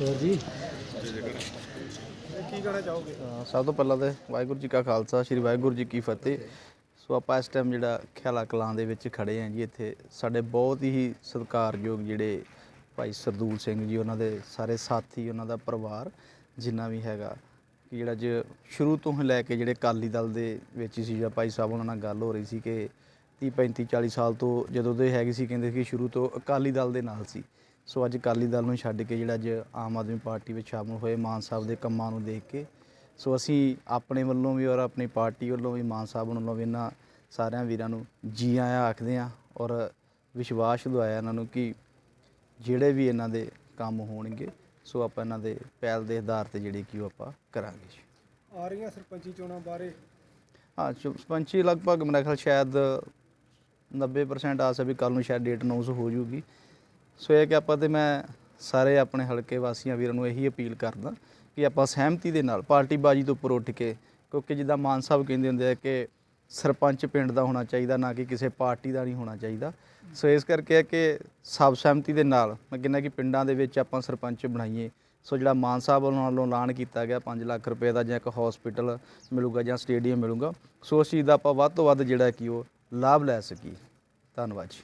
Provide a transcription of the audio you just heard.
ਹੋਰ ਜੀ ਕੀ ਕਹਿਣਾ ਚਾਹੋਗੇ ਸਭ ਤੋਂ ਪਹਿਲਾਂ ਤੇ ਵਾਹਿਗੁਰੂ ਜੀ ਕਾ ਖਾਲਸਾ, ਸ੍ਰੀ ਵਾਹਿਗੁਰੂ ਜੀ ਕੀ ਫਤਿਹ। ਸੋ ਆਪਾਂ ਇਸ ਟਾਈਮ ਜਿਹੜਾ ਖਿਆਲਾ ਕਲਾਂ ਦੇ ਵਿੱਚ ਖੜੇ ਆਂ ਜੀ, ਇੱਥੇ ਸਾਡੇ ਬਹੁਤ ਹੀ ਸਤਿਕਾਰਯੋਗ ਜਿਹੜੇ ਭਾਈ ਸਰਦੂਲ ਸਿੰਘ ਜੀ, ਉਹਨਾਂ ਦੇ ਸਾਰੇ ਸਾਥੀ, ਉਹਨਾਂ ਦਾ ਪਰਿਵਾਰ ਜਿੰਨਾ ਵੀ ਹੈਗਾ, ਕਿ ਜਿਹੜਾ ਜ ਸ਼ੁਰੂ ਤੋਂ ਹੀ ਲੈ ਕੇ ਜਿਹੜੇ ਅਕਾਲੀ ਦਲ ਦੇ ਵਿੱਚ ਸੀ, ਜਾਂ ਭਾਈ ਸਾਹਿਬ ਉਹਨਾਂ ਨਾਲ ਗੱਲ ਹੋ ਰਹੀ ਸੀ ਕਿ 30 35 40 ਸਾਲ ਤੋਂ ਜਦੋਂ ਦੇ ਹੈਗੇ ਸੀ ਕਹਿੰਦੇ ਕਿ ਸ਼ੁਰੂ ਤੋਂ ਅਕਾਲੀ ਦਲ ਦੇ ਨਾਲ ਸੀ। ਸੋ ਅੱਜ ਅਕਾਲੀ ਦਲ ਨੂੰ ਛੱਡ ਕੇ ਜਿਹੜਾ ਅੱਜ ਆਮ ਆਦਮੀ ਪਾਰਟੀ ਵਿੱਚ ਸ਼ਾਮਲ ਹੋਏ ਮਾਨ ਸਾਹਿਬ ਦੇ ਕੰਮਾਂ ਨੂੰ ਦੇਖ ਕੇ। ਸੋ ਅਸੀਂ ਆਪਣੇ ਵੱਲੋਂ ਵੀ ਔਰ ਆਪਣੀ ਪਾਰਟੀ ਵੱਲੋਂ ਵੀ ਮਾਨ ਸਾਹਿਬ ਵੱਲੋਂ ਵੀ ਇਹਨਾਂ ਸਾਰਿਆਂ ਵੀਰਾਂ ਨੂੰ ਜੀ ਆਇਆਂ ਆਖਦੇ ਆ ਔਰ ਵਿਸ਼ਵਾਸ ਦਵਾਇਆ ਇਹਨਾਂ ਨੂੰ ਕਿ ਜਿਹੜੇ ਵੀ ਇਹਨਾਂ ਦੇ ਕੰਮ ਹੋਣਗੇ ਸੋ ਆਪਾਂ ਇਹਨਾਂ ਦੇ ਪਹਿਲ ਦੇ ਆਧਾਰ ਤੇ ਜਿਹੜੀ ਕਿ ਉਹ ਆਪਾਂ ਕਰਾਂਗੇ ਜੀ। ਆ ਰਹੀਆਂ ਸਰਪੰਚੀ ਚੋਣਾਂ ਬਾਰੇ? ਹਾਂ ਚੁ- ਪੰਛੀ ਲਗਭਗ ਮੇਰਾ ਖਿਆਲ ਸ਼ਾਇਦ 90% ਆਸ ਹੈ ਵੀ ਕੱਲ ਨੂੰ ਸ਼ਾਇਦ ਡੇਟ ਅਨਾਉਂਸ ਹੋ ਜੂਗੀ। ਸੋ ਇਹ ਕਿ ਆਪਾਂ ਤੇ ਮੈਂ ਸਾਰੇ ਆਪਣੇ ਹਲਕੇ ਵਾਸੀਆਂ ਵੀਰਾਂ ਨੂੰ ਇਹੀ ਅਪੀਲ ਕਰਦਾ ਕਿ ਆਪਾਂ ਸਹਿਮਤੀ ਦੇ ਨਾਲ ਪਾਰਟੀ ਬਾਜੀ ਤੋਂ ਉੱਪਰ ਉੱਠ ਕੇ, ਕਿਉਂਕਿ ਜਿੱਦਾਂ ਮਾਨ ਸਾਹਿਬ ਕਹਿੰਦੇ ਹੁੰਦੇ ਆ ਕਿ ਸਰਪੰਚ ਪਿੰਡ ਦਾ ਹੋਣਾ ਚਾਹੀਦਾ, ਨਾ ਕਿ ਕਿਸੇ ਪਾਰਟੀ ਦਾ ਨਹੀਂ ਹੋਣਾ ਚਾਹੀਦਾ। ਸੋ ਇਸ ਕਰਕੇ ਹੈ ਕਿ ਸਭ ਸਹਿਮਤੀ ਦੇ ਨਾਲ ਮੈਂ ਕਹਿੰਦਾ ਕਿ ਪਿੰਡਾਂ ਦੇ ਵਿੱਚ ਆਪਾਂ ਸਰਪੰਚ ਬਣਾਈਏ। ਸੋ ਜਿਹੜਾ ਮਾਨ ਸਾਹਿਬ ਵੱਲੋਂ ਐਲਾਨ ਕੀਤਾ ਗਿਆ 5 ਲੱਖ ਰੁਪਏ ਦਾ ਜਾਂ ਇੱਕ ਹਸਪੀਟਲ ਮਿਲੂਗਾ ਜਾਂ ਸਟੇਡੀਅਮ ਮਿਲੂਗਾ, ਸੋ ਉਸ ਚੀਜ਼ ਦਾ ਆਪਾਂ ਵੱਧ ਤੋਂ ਵੱਧ ਜਿਹੜਾ ਕਿ ਉਹ ਲਾਭ ਲੈ ਸਕੀਏ ਧੰਨਵਾਦ ਜੀ।